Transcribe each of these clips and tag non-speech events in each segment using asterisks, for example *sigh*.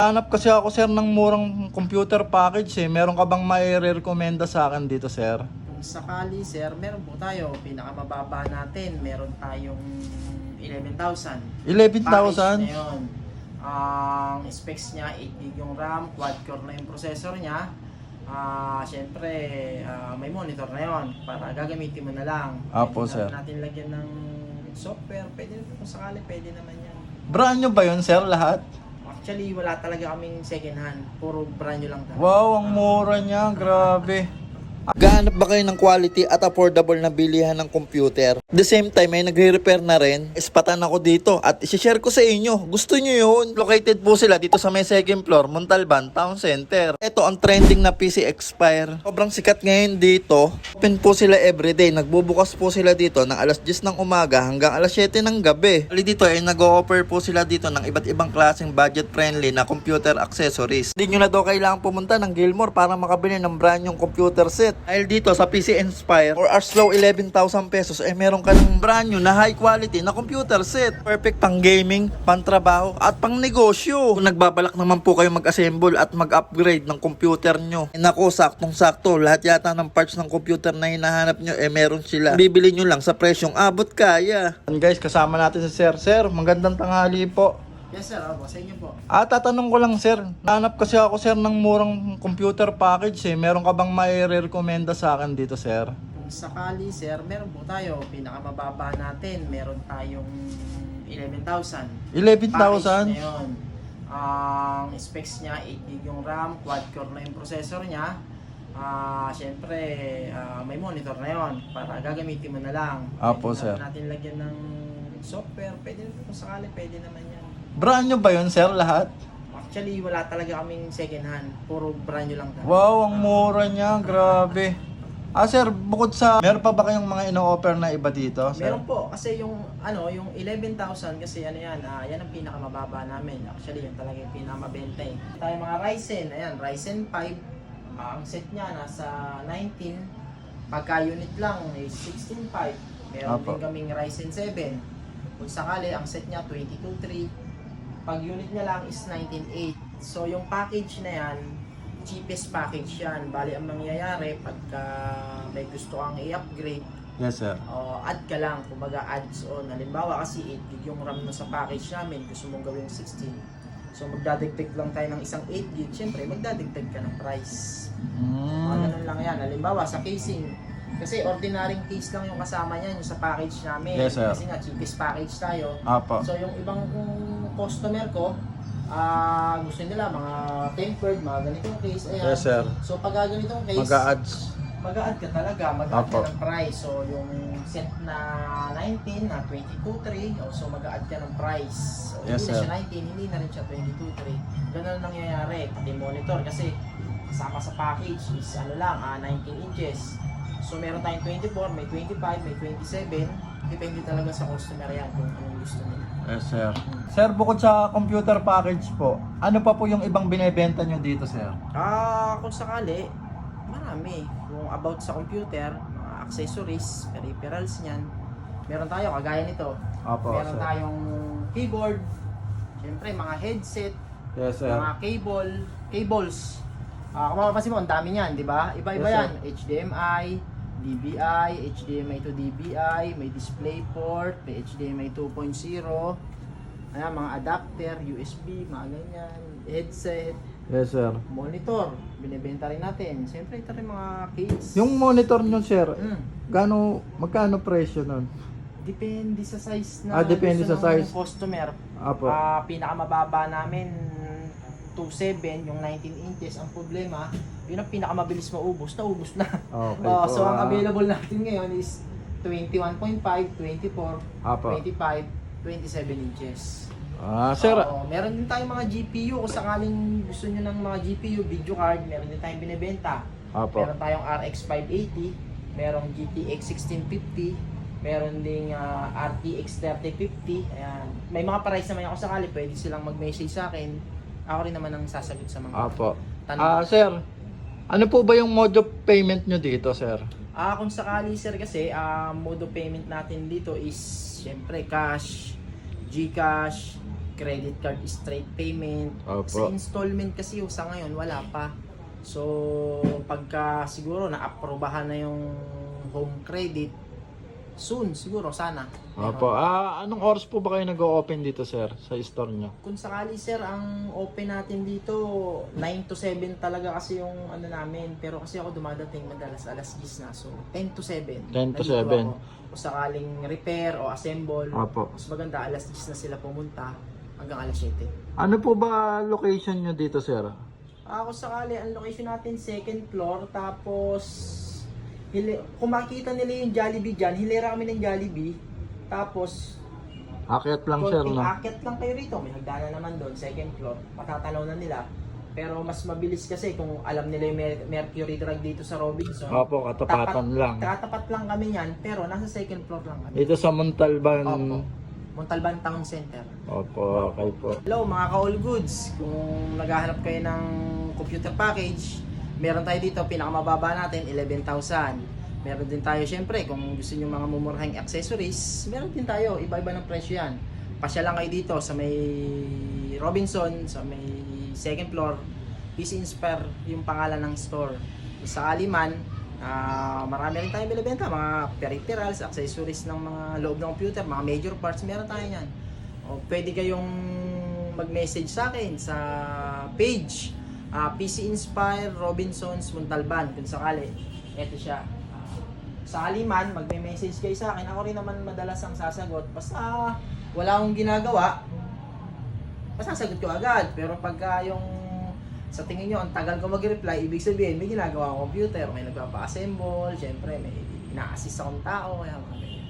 Hanap kasi ako sir ng murang computer package eh. Meron ka bang mai-recommenda sa akin dito sir? Kung sakali sir, meron po tayo, pinakamababa natin, meron tayong 11,000. 11,000? Package na yun. Ang specs niya, 8 gig yung RAM, quad core na yung processor niya. Ah, syempre, ah, may monitor na yon para gagamitin mo na lang. Apo, Pwede sir. natin lagyan ng software, pwede kung sakali, pwede naman yan. Brand nyo ba yun sir lahat? Actually, wala talaga kaming second hand. Puro brand new lang talaga. Wow, ang mura niya. Grabe. Gahanap ba kayo ng quality at affordable na bilihan ng computer? The same time, may nagre-repair na rin. Ispatan ako dito at isi-share ko sa inyo. Gusto nyo yun? Located po sila dito sa may second floor, Montalban Town Center. Ito ang trending na PC Expire. Sobrang sikat ngayon dito. Open po sila everyday. Nagbubukas po sila dito ng alas 10 ng umaga hanggang alas 7 ng gabi. Ali dito ay nag-o-offer po sila dito ng iba't ibang klaseng budget-friendly na computer accessories. Hindi nyo na daw kailangan pumunta ng Gilmore para makabili ng brand yung computer set. Dahil dito sa PC Inspire or as low 11,000 pesos eh meron ka ng brand new na high quality na computer set. Perfect pang gaming, pang trabaho at pang negosyo. Kung nagbabalak naman po kayo mag-assemble at mag-upgrade ng computer nyo. Eh, naku, saktong-sakto. Lahat yata ng parts ng computer na hinahanap nyo eh meron sila. Bibili nyo lang sa presyong abot kaya. Guys, kasama natin si Sir. Sir, magandang tanghali po. Yes sir, opo, sa inyo po. Ah, tatanong ko lang sir. Nahanap kasi ako sir ng murang computer package eh. Meron ka bang mai-recommenda sa akin dito sir? Kung sakali sir, meron po tayo, pinakamababa natin, meron tayong 11,000. 11,000? Package na yun. Ang specs niya, 8 gig yung RAM, quad core na yung processor niya. Ah, syempre, ah, may monitor na yon para gagamitin mo na lang. Apo, Pwede sir. natin lagyan ng software, pwede kung sakali, pwede naman yan. Brand nyo ba yun sir lahat? Actually, wala talaga kaming second hand. Puro brand new lang talaga. Wow, ang mura niya. Grabe. Ah sir, bukod sa... Meron pa ba kayong mga ino-offer na iba dito? Sir? Meron po kasi yung ano, yung 11,000 kasi ano yan, ah, yan ang pinakamababa namin. Actually, yan talaga yung pinakamabenta eh. Tayo mga Ryzen, ayan, Ryzen 5. ah, ang set niya nasa 19. Pagka unit lang is 16.5. Meron Apo. din kaming Ryzen 7. Kung sakali, ang set niya 22.3. Pag unit niya lang is 19.8. So yung package na yan, cheapest package yan. Bali ang mangyayari pagka may gusto kang i-upgrade, Yes sir. o add ka lang, kumbaga adds on. Halimbawa kasi 8 gig yung RAM na sa package namin, gusto mong gawing 16. So magdadagdag lang tayo ng isang 8 gig, syempre magdadagdag ka ng price. Mga Mm. ganun lang yan. Halimbawa sa casing, kasi ordinaryong case lang yung kasama niyan, yung sa package namin. Yes, sir. Kasi nga cheapest package tayo. Apo. So yung ibang customer ko, ah gusto nila mga tempered, mga ganitong case. Ayan. Yes sir. So pag ganitong case, Mag-a-ads. mag-a-add ka talaga, mag-a-add Apo. ka ng price. So, yung set na 19, na 22.3, oh, so mag-a-add ka ng price. So, Yes, hindi na sir. siya 19, hindi na rin siya 22.3. Ganun ang nangyayari, pati monitor kasi kasama sa package is ano lang, ah, 19 inches. So, meron tayong 24, may 25, may 27. Depende talaga sa customer yan kung anong gusto nila. Yes sir. Sir, bukod sa computer package po, ano pa po yung ibang binebenta nyo dito sir? Ah, kung sakali, marami. Kung about sa computer, mga accessories, peripherals niyan, meron tayo kagaya nito. Apo meron sir. tayong keyboard, syempre mga headset, Yes sir. mga cable, cables. Ah, kung mapapansin mo, ang dami niyan, di ba? Iba-iba Yes, yan. HDMI, DVI, HDMI to DVI, may DisplayPort, may HDMI 2.0, ayan, mga adapter, USB, mga ganyan, headset, Yes sir. monitor, binibenta rin natin. Siyempre, ito rin mga case. Yung monitor nyo sir, Mm, Gano, magkano presyo nun? depende sa size na Ah, depende gusto sa ng size. customer. Apo. Ah, pinakamababa namin 2.7, yung 19 inches. Ang problema, yun ang pinakamabilis maubos, naubos na. Okay *laughs* Oh, po, so ang ah. available natin ngayon is 21.5, 24, Apo. 25, 27 inches. Ah, sir. Oo, meron din tayong mga GPU kung sakaling gusto nyo ng mga GPU, video card, meron din tayong binibenta. Apo. Meron tayong RX 580, merong GTX 1650, meron ding ah, RTX 3050. Ayan. May mga price naman ako sakali, pwede silang mag-message sa akin. Ako rin naman ang sasagot sa mga Apo. tanong. Ah, sir. Ano po ba yung mode of payment nyo dito, sir? Ah, kung sakali sir kasi, ah mode of payment natin dito is syempre cash, GCash, credit card straight payment. Opo. Sa installment kasi yung sa ngayon wala pa. So pagka siguro na-aprobahan na yung home credit, soon siguro sana. Opo. Ah, anong oras po ba kayo nag-open dito, sir, sa store nyo? Kung sakali sir, ang open natin dito 9 to 7 talaga kasi yung ano namin. Pero kasi ako dumadating madalas alas 10 na. So 10 to 7. 10 to Nandito 7. ako. Kung sakaling repair o assemble, Opo. mas maganda alas 10 na sila pumunta hanggang alas 7. Ano po ba location nyo dito, sir? Ako sakali, ang location natin second floor, tapos hili, kung makikita nila yung Jollibee dyan, hilera kami ng Jollibee, tapos Akyat lang, sir, konting no? akyat lang kayo rito, may hagdanan naman doon, second floor, matatanaw na nila. Pero mas mabilis kasi kung alam nila yung Mer- Mercury Drug dito sa Robinson. Opo, katapatan lang. Katapat lang kami yan, pero nasa second floor lang kami. Dito sa Montalban. Opo. Montalban Town Center. Opo, okay po. Hello mga ka-all goods. Kung naghahanap kayo ng computer package, meron tayo dito, pinakamababa natin, 11,000. Meron din tayo, syempre, kung gusto nyo mga mumurahing accessories, meron din tayo, iba-iba ng presyo yan. Pasya lang kayo dito sa may Robinson, sa may second floor, PC Inspire, yung pangalan ng store. Sa Aliman, ah, marami rin tayong binibenta, mga peripherals, accessories ng mga loob ng computer, mga major parts, meron tayo yan. O pwede kayong mag-message sa akin sa page ah, PC Inspire Robinsons Montalban kung sakali. Ito siya. Ah, sa Aliman, magme-message kayo sa akin. Ako rin naman madalas ang sasagot. Basta wala akong ginagawa, masasagot ko agad. Pero pagka yung sa tingin nyo, ang tagal ko mag-reply, ibig sabihin, may ginagawa akong computer, may nagpapa-assemble, syempre, may ina-assist akong tao, kaya mga ganyan.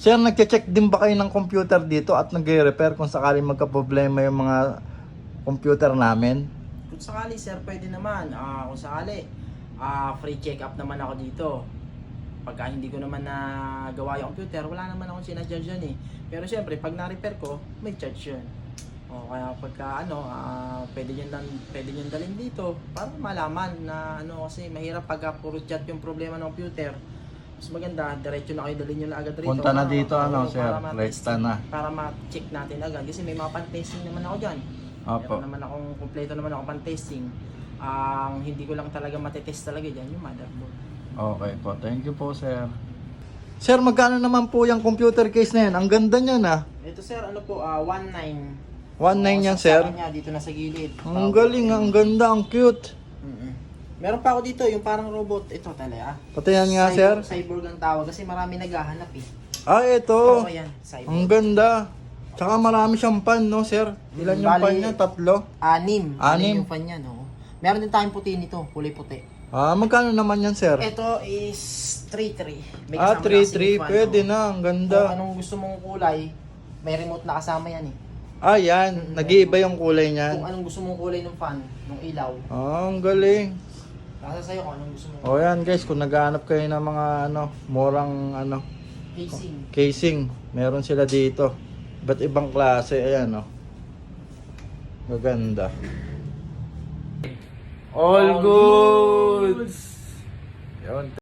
Sir, nagche-check din ba kayo ng computer dito at nagre-repair kung sakaling magka-problema yung mga computer namin? Kung sakali sir, pwede naman. Ah, kung sakali, ah, free check-up naman ako dito. Pagka hindi ko naman na gawa yung computer, wala naman akong sinadjudge yun eh. Pero syempre, pag na-repair ko, may charge yun. O kaya pagka ano, ah, pwede nyo dan, pwede nyo dalhin dito para malaman na ano kasi mahirap pagka puro chat yung problema ng computer. Mas maganda, diretso na kayo dalhin nyo na agad rito. Punta na dito, ano, sir? Resta na. Para ma-check natin agad. Kasi may mga pan-testing naman ako dyan. Opo. Meron naman akong, kompleto naman ako pan-testing. Ang hindi ko lang talaga matetest talaga dyan, yung motherboard. Okay po. Thank you po, sir. Sir, magkano naman po yung computer case na yan? Ang ganda niyan ah. Ito sir, ano po, ah 1.9. 1.9 yan, sir. niya, dito na sa gilid. Ang galing, ang ganda, ang cute. Mm-mm. Meron pa ako dito, yung parang robot. Ito talaga. ah. Pati yan nga, sir. Cyborg, cyborg ang tawag kasi marami naghahanap eh. Ah, ito. Oo, yan, cyborg. Ang ganda. Tsaka marami siyang pan, no, sir? Ilan yung Bali- pan niya? Tatlo? Anim. Anim. yung fan niya, no? Meron din tayong puti nito, kulay puti. Ah, magkano naman yan, sir? Ito is 3.3. May Ah, kasama na 3.3. kasi fan, Pwede oh. na. Ang Kung ganda. anong gusto mong kulay, may remote na kasama yan eh. Ah, yan. Nag-iiba yung kulay Kung niyan. anong gusto mong kulay ng fan, ng ilaw, Ah, ang galing. nasa sa'yo kung anong gusto mong O yan, guys. Kung naghahanap kayo ng mga, ano, murang, ano, casing. casing. Meron sila dito. Ba't ibang klase? Ayan, oh. Gaganda. All goods! Yun.